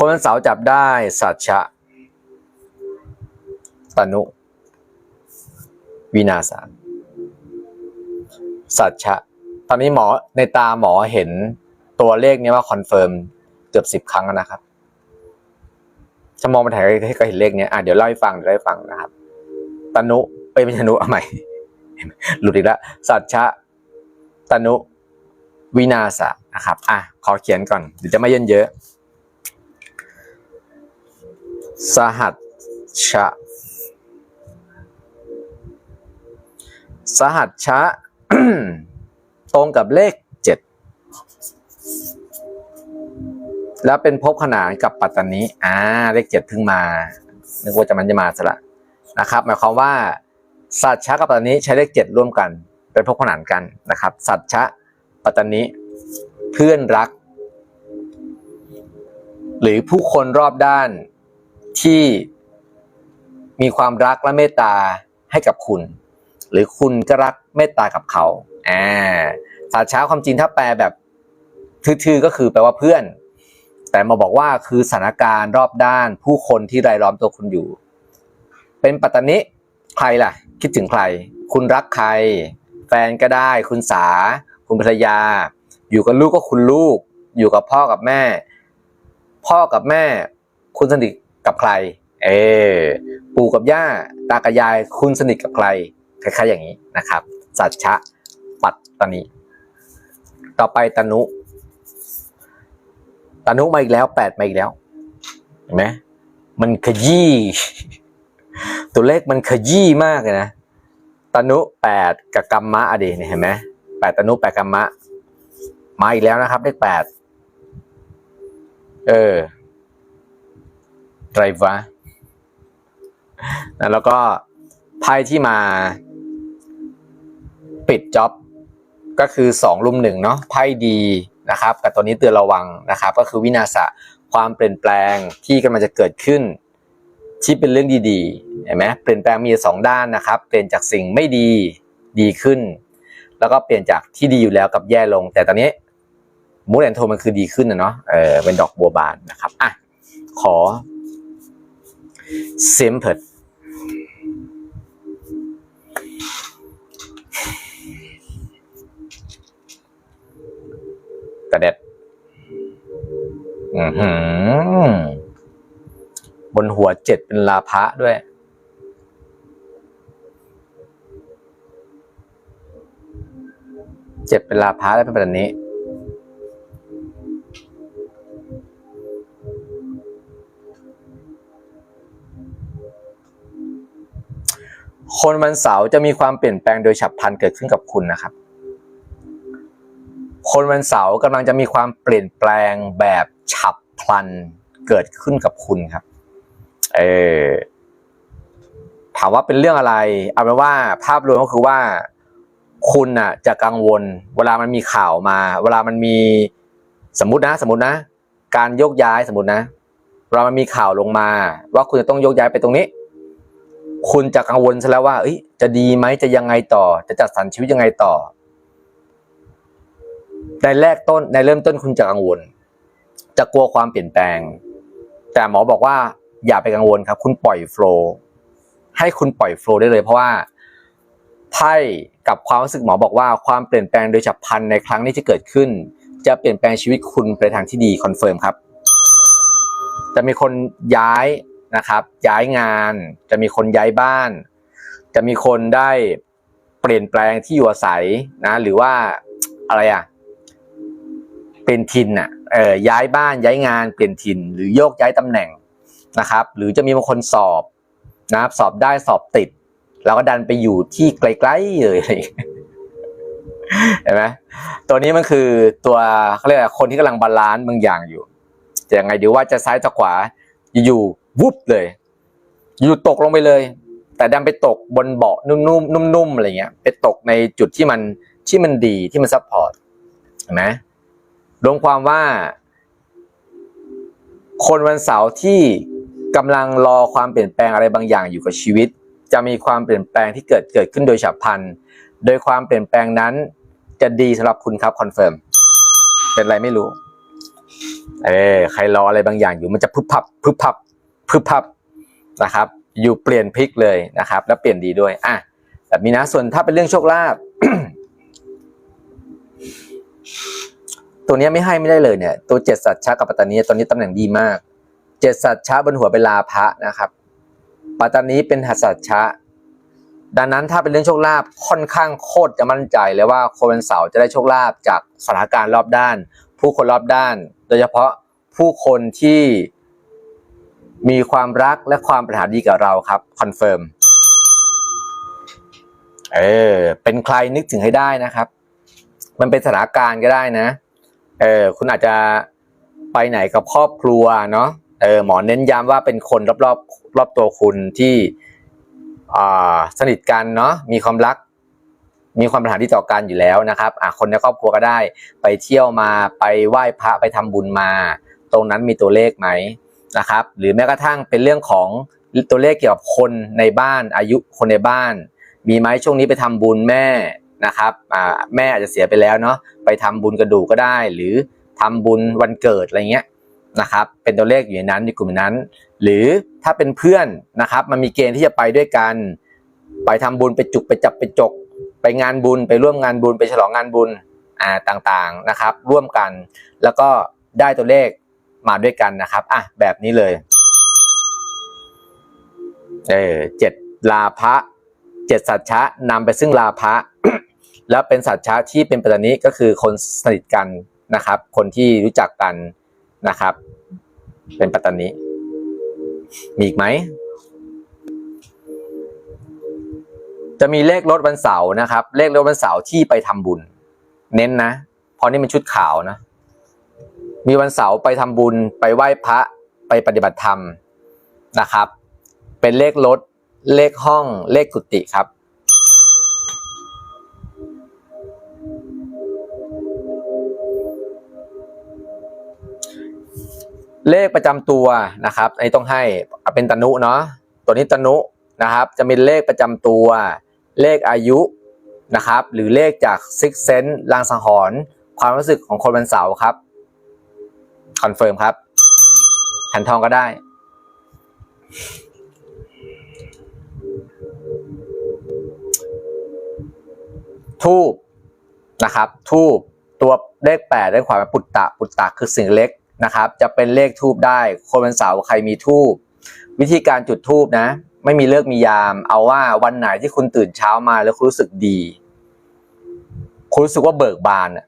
คนวันเสาร์จับได้สัจฉะตนุ วินาศาสัจฉะตอนนี้หมอในตาหมอเห็นตัวเลขนี้ว่าคอนเฟิร์มเกือบสิบครั้งแล้วนะครับถ้ามองไปถ่ายก็เห็นเลขเนี้ยอะเดี๋ยวเล่าให้ฟังเดี๋ยวเล่าให้ฟังนะครับ ตนุเอ้ยไม่ใช่ตนุเอาใหม่หลุดอีกแล้วสัจฉะตนุ วินาศะนะครับ อะ ขอเขียนก่อน เดี๋ยวจะไม่เยินเยอะ สหัสชะ สหัสชะ ตรงกับเลขเจ็ดแล้วเป็นภพขนานกับปัตตานีอ่า เลขเจ็ดเพิ่งมา นึกว่าจะมันจะมาซะละนะครับ หมายความว่า สัตชะกับปัตตานีใช้เลขเจ็ดร่วมกัน เป็นภพขนานกันนะครับ สัตชะปัตตานีเพื่อนรัก หรือผู้คนรอบด้าน ที่มีความรักและเมตตาให้กับคุณ หรือคุณก็รักเมตตากับเขาอ่าศาสตร์ช้าความจริงถ้าแปลแบบทื่อๆก็คือแปลว่าเพื่อน แต่มาบอกว่าคือสถานการณ์รอบด้านผู้คนที่รายล้อมตัวคุณอยู่ เป็นปัตตานีใครล่ะ คิดถึงใคร คุณรักใคร แฟนก็ได้ คุณสา คุณภรรยา อยู่กับลูกก็คุณลูก อยู่กับพ่อกับแม่ พ่อกับแม่ คุณสนิท กับใคร เออปู่กับย่าตากับยายคุณสนิทกับใครคล้ายๆอย่างนี้นะครับ สัจฉะปัตตนีต่อไปตนุ ตนุมาอีกแล้วแปดมาอีกแล้ว เห็นไหมมันขยี้ ตัวเลขมันขยี้มากเลยนะ ตนุแปดกับกรรมะอดีเนี่ยเห็นไหมแปดตนุแปดกรรมะ มาอีกแล้วนะครับ เลขแปด เออ ไรวะแล้วก็ไพ่ที่มา ปิดจ็อบก็คือสองลุมหนึ่งเนาะไพ่ดีนะครับกับตัวนี้เตือนระวังนะครับ ก็คือวินาศะความเปลี่ยนแปลงที่กำลังจะเกิดขึ้น ที่เป็นเรื่องดีๆเห็นไหมเปลี่ยนแปลงมีสองด้านนะครับ เปลี่ยนจากสิ่งไม่ดีดีขึ้น แล้วก็เปลี่ยนจากที่ดีอยู่แล้วกับแย่ลง แต่ตอนนี้มูดแอนโทมันคือดีขึ้นนะเนาะเออเป็นดอกบัวบานนะครับอะขอ เซมเพิดกระเด็ดบนหัวเจ็ดเป็นลาภะด้วย เจ็ดเป็นลาภะแล้วเป็นแบบนี้ คนวันเสาร์จะมีความเปลี่ยนแปลงโดยฉับพลันเกิดขึ้นกับคุณนะครับ คนวันเสาร์กำลังจะมีความเปลี่ยนแปลงแบบฉับพลันเกิดขึ้นกับคุณครับ เออถามว่าเป็นเรื่องอะไร เอาเป็นว่าภาพรวมก็คือว่าคุณน่ะ จะกังวล เวลามันมีข่าวมา เวลามันมีสมมตินะ สมมตินะ การโยกย้ายสมมตินะเวลามันมีข่าวลงมา ว่าคุณจะต้องโยกย้ายไปตรงนี้ คุณจะกังวลซะแล้วว่าจะดีไหมจะยังไงต่อ จะจัดสรรชีวิตยังไงต่อ ในแรกต้นในเริ่มต้นคุณจะกังวล จะกลัวความเปลี่ยนแปลง แต่หมอบอกว่าอย่าไปกังวลครับ คุณปล่อยโฟล์ให้คุณปล่อยโฟล์ได้เลยเพราะว่าไพ่กับความรู้สึกหมอบอกว่าความเปลี่ยนแปลงโดยฉับพลันในครั้งนี้ที่เกิดขึ้น จะเปลี่ยนแปลงชีวิตคุณไปทางที่ดีคอนเฟิร์มครับ จะมีคนย้าย นะครับ ย้ายงาน จะมีคนย้ายบ้าน จะมีคนได้เปลี่ยนแปลงที่อยู่อาศัยนะ หรือว่าอะไรอะเป็นถิ่นอะเออย้ายบ้านย้ายงานเปลี่ยนถิ่นหรือโยกย้ายตำแหน่งนะครับ หรือจะมีบางคนสอบนะครับสอบได้สอบติด แล้วก็ดันไปอยู่ที่ไกลๆเลยเงี้ยเห็นไหมตัวนี้มันคือตัวเขาเรียกอะไรคนที่กำลังบาลานซ์บางอย่างอยู่จะยังไงดีว่าจะซ้ายจะขวาอยู่ วุบเลยอยู่ตกลงไปเลย แต่ดันไปตกบนเบาะนุ่มๆนุ่มๆอะไรเงี้ยไปตกในจุดที่มันที่มันดีที่มันซัพพอร์ตเห็นไหมรวมความว่า คนวันเสาร์ที่กำลังรอความเปลี่ยนแปลงอะไรบางอย่างอยู่กับชีวิต จะมีความเปลี่ยนแปลงที่เกิดเกิดขึ้นโดยฉับพลัน โดยความเปลี่ยนแปลงนั้น จะดีสำหรับคุณครับคอนเฟิร์มเป็นอะไรไม่รู้ เออใครรออะไรบางอย่างอยู่มันจะพึบพับพึบพับ พึบพับนะครับ อยู่เปลี่ยนพลิกเลยนะครับ แล้วเปลี่ยนดีด้วยอะแบบนี้นะส่วนถ้าเป็นเรื่องโชคลาภตัวนี้ไม่ให้ไม่ได้เลยเนี่ย ตัวเจ็ดสัตว์ชากับปัตตานีตอนนี้ตำแหน่งดีมากเจ็ดสัตว์ชาบนหัวเป็นลาภะนะครับ ปัตตานีเป็นหัสสัตว์ชาดังนั้นถ้าเป็นเรื่องโชคลาภค่อนข้างโคตรจะมั่นใจเลยว่าคนวันเสาร์จะได้โชคลาภจากสถานการณ์รอบด้าน ผู้คนรอบด้าน โดยเฉพาะผู้คนที่ มีความรักและความปรารถนาดีกับเราครับคอนเฟิร์มเออเป็นใครนึกถึงให้ได้นะครับ มันเป็นสถานการณ์ก็ได้นะ เออคุณอาจจะไปไหนกับครอบครัวเนาะเออหมอเน้นย้ำว่าเป็นคนรอบๆรอบตัวคุณที่อ่าสนิทกันเนาะมีความรัก มีความปรารถนาดีต่อกันอยู่แล้วนะครับอะคนในครอบครัวก็ได้ ไปเที่ยวมาไปไหว้พระไปทำบุญมา ตรงนั้นมีตัวเลขไหม นะครับ หรือแม้กระทั่งเป็นเรื่องของตัวเลขเกี่ยวกับคนในบ้านอายุคนในบ้าน มีไหมช่วงนี้ไปทำบุญแม่นะครับแม่อาจจะเสียไปแล้วเนาะไปทำบุญกระดูกก็ได้ หรือทำบุญวันเกิดอะไรเงี้ยนะครับ เป็นตัวเลขอยู่ในนั้นในกลุ่มนั้น หรือถ้าเป็นเพื่อนนะครับ มันมีเกณฑ์ที่จะไปด้วยกัน ไปทำบุญไปจุกไปจับไปจก ไปงานบุญไปร่วมงานบุญไปฉลองงานบุญอ่าต่างๆนะครับ ร่วมกัน แล้วก็ได้ตัวเลข มาด้วยกันนะครับอะแบบนี้เลยเออเจ็ดลาภะเจ็ดสัจชะนำไปซึ่งลาภะแล้วเป็นสัจชะที่เป็นปัตตานิก็คือคนสนิทกันนะครับ คนที่รู้จักกันนะครับ เป็นปัตตานิมีอีกไหม จะมีเลขรถวันเสาร์นะครับ เลขรถวันเสาร์ที่ไปทำบุญ เน้นนะเพราะนี่เป็นชุดขาวนะ มีวันเสาร์ไปทำบุญไปไหว้พระไปปฏิบัติธรรมนะครับ เป็นเลขรถเลขห้องเลขกุฏิครับ เลขประจำตัวนะครับไอ้ต้องให้เป็นตนุเนาะตัวนี้ตนุนะครับ จะมีเลขประจำตัว เลขอายุนะครับ หรือเลขจากซิกเซนลางสังหรณ์ความรู้สึกของคนวันเสาร์ครับ คอนเฟิร์มครับแผ่นทองก็ได้ ทูบนะครับ ทูบตัวเลขแปดได้ความว่าปุตตะ ปุตตะคือสิ่งเล็กนะครับ จะเป็นเลขทูบได้ คนวันเสาร์ใครมีทูบวิธีการจุดทูบนะ ไม่มีเลิกมียาม เอาว่าวันไหนที่คุณตื่นเช้ามาแล้วคุณรู้สึกดี คุณรู้สึกว่าเบิกบานอะ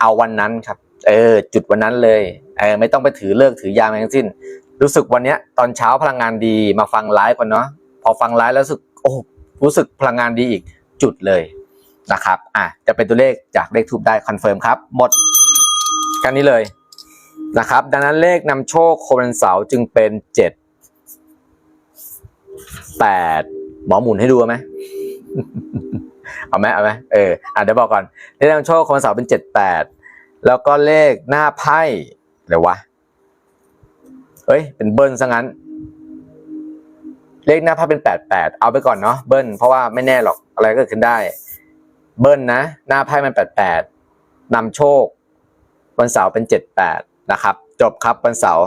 เอาวันนั้นครับ เออจุดวันนั้นเลยเออไม่ต้องไปถือเลิกถือยามอะไรทั้งสิ้น รู้สึกวันเนี้ยตอนเช้าพลังงานดีมาฟังไลฟ์ก่อนเนาะพอฟังไลฟ์แล้วรู้สึกโอ้รู้สึกพลังงานดีอีกจุดเลยนะครับอะจะเป็นตัวเลขจากเลขทูบได้คอนเฟิร์มครับ หมดแค่นี้เลยนะครับ ดังนั้นเลขนำโชคคนวันเสาร์จึงเป็นเจ็ดแปดหมอหมุนให้ดูไหมเอาไหมเอาไหมเอออะเดี๋ยวบอกก่อนเลขนำโชคควันเสาร์เป็นเจ็ดแปด แล้วก็เลขหน้าไพ่อะไรวะ เอ้ย เป็นเบิ้ลซะงั้น เลขหน้าไพ่เป็นแปดแปดเอาไปก่อนเนาะเบิ้ลเพราะว่าไม่แน่หรอกอะไรก็เกิดขึ้นได้ เบิ้ลนะ หน้าไพ่มันแปดแปดนำโชค วันเสาร์เป็นเจ็ดแปดนะครับ จบครับวันเสาร์